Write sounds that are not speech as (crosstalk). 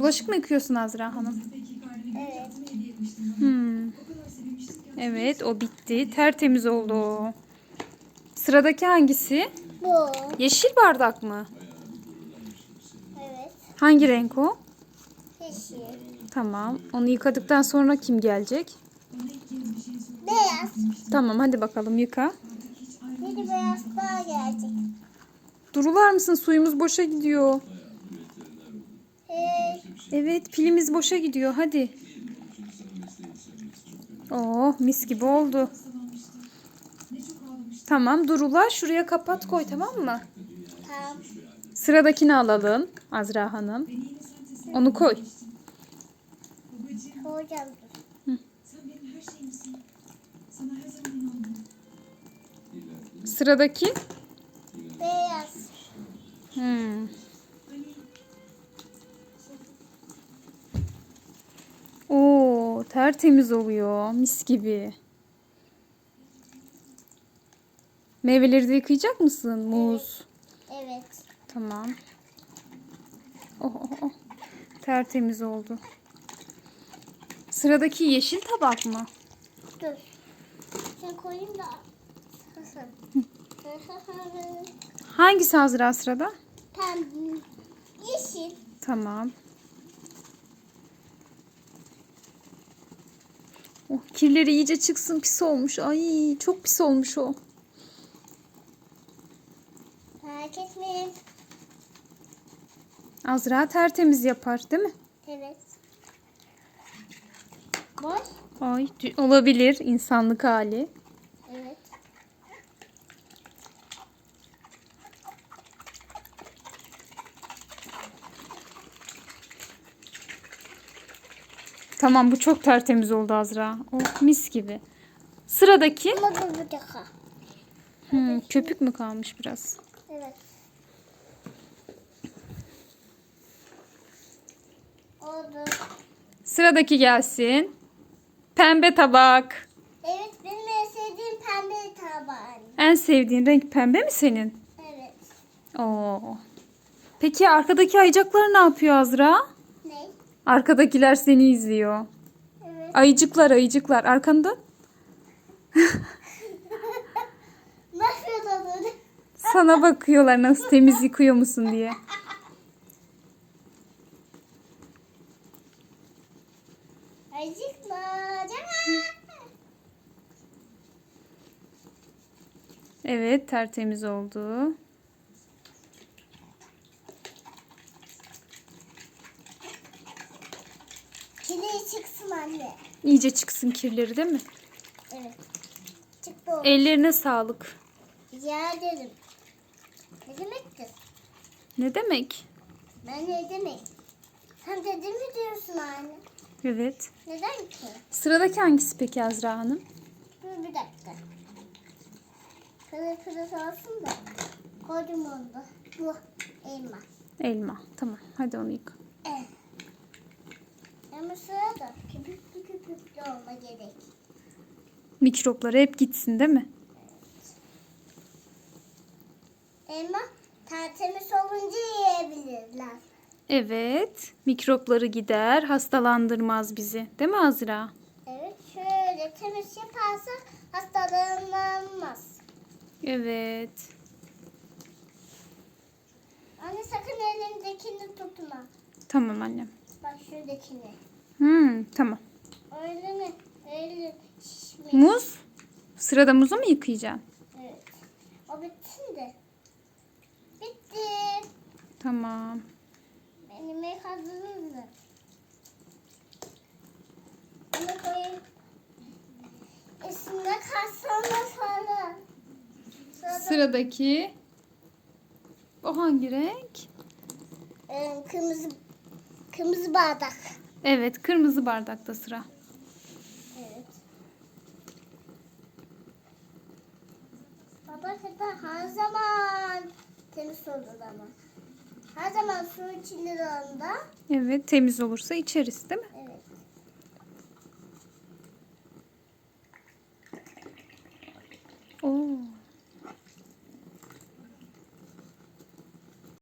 Bulaşık mı yıkıyorsun Azra Hanım? Evet. Hmm. Evet o bitti. Tertemiz oldu. Sıradaki hangisi? Bu. Yeşil bardak mı? Evet. Hangi renk o? Yeşil. Tamam. Onu yıkadıktan sonra kim gelecek? Beyaz. Tamam hadi bakalım yıka. Bir beyaz daha gelecek. Durular mısın? Suyumuz boşa gidiyor. Evet pilimiz boşa gidiyor. Hadi. Oh mis gibi oldu. Tamam Durular şuraya kapat koy tamam mı? tamam. Sıradakini alalım Azra Hanım. Onu koy. Hocam. Sıradaki. Beyaz. Hmm. Oo, tertemiz oluyor. Mis gibi. Meyveleri de yıkayacak mısın? Muz. Evet. Tamam. Oh, oh, oh. Tertemiz oldu. Sıradaki yeşil tabak mı? Dur. Sen koyayım da. Hangisi Azra sırada? Pembe. Yeşil. Tamam. Oh, kirleri iyice çıksın pis olmuş. Ay çok pis olmuş o. Merak etmeyin. Azra tertemiz yapar değil mi? Evet. Boş. Ay olabilir insanlık hali. Evet. Tamam bu çok tertemiz oldu Azra. Oh mis gibi. Sıradaki Ama bu bir dakika. Hmm, köpük mü kalmış biraz? Evet. Oldu. Sıradaki gelsin. Pembe tabak. Evet benim en sevdiğim pembe tabağın. En sevdiğin renk pembe mi senin? Evet. Oo. Peki arkadaki ayıcaklar ne yapıyor Azra? Arkadakiler seni izliyor. Evet. Ayıcıklar ayıcıklar arkanda. (laughs) Nasıl? Sana bakıyorlar nasıl temiz yıkıyor musun diye. Canım. Evet tertemiz oldu. Kili çıksın anne. İyice çıksın kirleri değil mi? Evet. Çıktı o. Ellerine sağlık. Rica ederim. Ne demektir? Ne demek? Ben ne demek? Sen dedim mi diyorsun anne? Evet. Neden ki? Sıradaki hangisi peki Azra Hanım? Dur bir dakika. Kırı kırı olsun da. Koydum onu da. Bu elma. Elma. Tamam. Hadi onu yıka. Evet. Ama olma gerek. Mikropları hep gitsin değil mi? Elma tertemiz olunca yiyebilirler. Evet. Mikropları gider, hastalandırmaz bizi. Değil mi Azra? Evet şöyle temiz yaparsa hastalanmaz. Evet. Anne sakın elindekini tutma. Tamam annem. Bak şuradakini. Hmm, tamam. Öyle mi? Öyle şişmiş. Muz. Sırada muzu mu yıkayacaksın? Evet. O bitsin de. Bitti. Tamam. Benim yemek hazırlandı. Bunu koyayım. Üstünde falan. Sırada Sıradaki o hangi renk? e, kırmızı kırmızı bardak. Evet, kırmızı bardakta sıra. Evet. Baba kadar her zaman temiz olur ama. Her zaman su içilir onda. Evet, temiz olursa içeriz değil mi?